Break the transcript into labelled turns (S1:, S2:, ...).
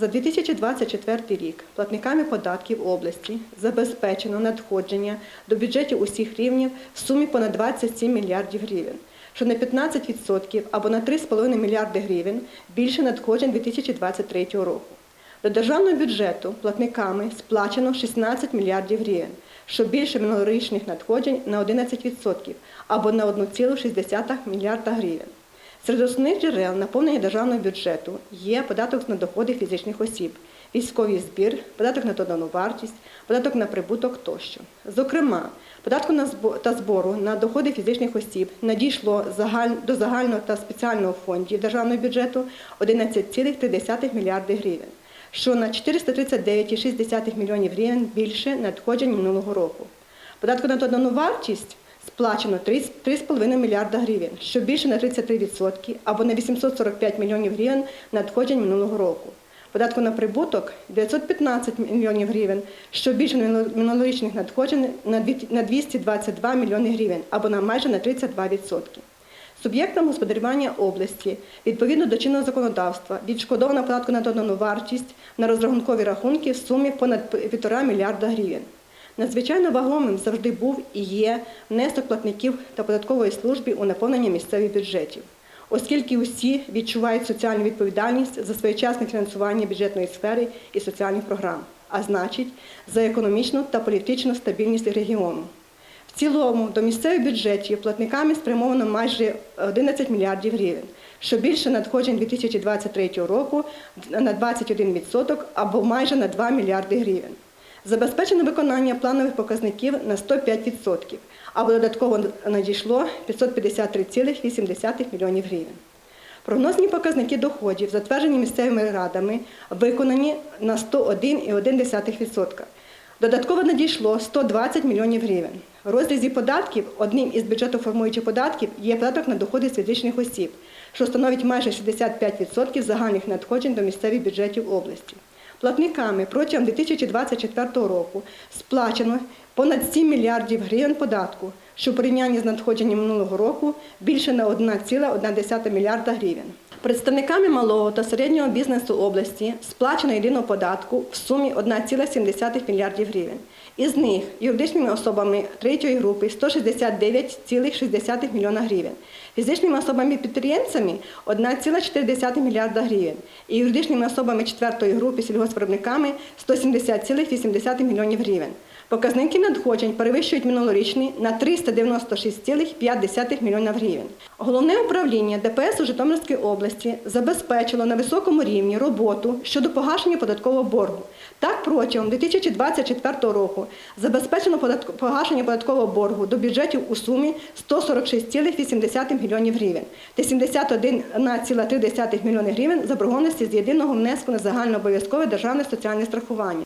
S1: За 2024 рік платниками податків області забезпечено надходження до бюджетів усіх рівнів в сумі понад 27 мільярдів гривень, що на 15% або на 3,5 мільярди гривень більше надходжень 2023 року. До державного бюджету платниками сплачено 16 мільярдів гривень, що більше минулорічних надходжень на 11% або на 1,6 мільярда гривень. Серед основних джерел наповнення державного бюджету є податок на доходи фізичних осіб, військовий збір, податок на додану вартість, податок на прибуток тощо. Зокрема, податку та збору на доходи фізичних осіб надійшло до загального та спеціального фондів державного бюджету 11,3 мільярди гривень, що на 439,6 мільйонів гривень більше надходжень минулого року. Податку на додану вартість сплачено 3,5 мільярда гривень, що більше на 33% або на 845 мільйонів гривень надходжень минулого року. Податку на прибуток 915 мільйонів гривень, що більше минуло- минулорічних надходжень на на 222 мільйони гривень або на майже на 32%. Суб'єктам господарювання області відповідно до чинного законодавства відшкодовано податку на додану вартість на розрахункові рахунки в сумі понад 1,5 мільярда гривень. Надзвичайно вагомим завжди був і є внесок платників та податкової служби у наповнення місцевих бюджетів, оскільки усі відчувають соціальну відповідальність за своєчасне фінансування бюджетної сфери і соціальних програм, а значить, за економічну та політичну стабільність регіону. В цілому до місцевих бюджетів платниками спрямовано майже 11 мільярдів гривень, що більше надходжень 2023 року на 21% або майже на 2 мільярди гривень. Забезпечено виконання планових показників на 105%, або додатково надійшло 553,8 мільйонів гривень. Прогнозні показники доходів, затверджені місцевими радами, виконані на 101,1%. Додатково надійшло 120 мільйонів гривень. В розрізі податків одним із бюджетоформуючих податків є податок на доходи з фізичних осіб, що становить майже 65% загальних надходжень до місцевих бюджетів області. Платниками протягом 2024 року сплачено понад 7 мільярдів гривень податку, що в порівнянні з надходженням минулого року більше на 1,1 мільярда гривень. Представниками малого та середнього бізнесу області сплачено єдиного податку в сумі 1,7 мільярдів гривень. Із них юридичними особами третьої групи 169,6 мільйона гривень, фізичними особами-підприємцями 1,4 мільярда гривень і юридичними особами четвертої групи сільгоспвиробниками 170,8 мільйонів гривень. Показники надходжень перевищують минулорічні на 396,5 мільйона гривень. Головне управління ДПС у Житомирській області забезпечило на високому рівні роботу щодо погашення податкового боргу. Так, протягом 2024 року забезпечено погашення податкового боргу до бюджетів у сумі 146,8 мільйонів гривень та 71,3 мільйони гривень заборгованості з єдиного внеску на загальнообов'язкове державне соціальне страхування.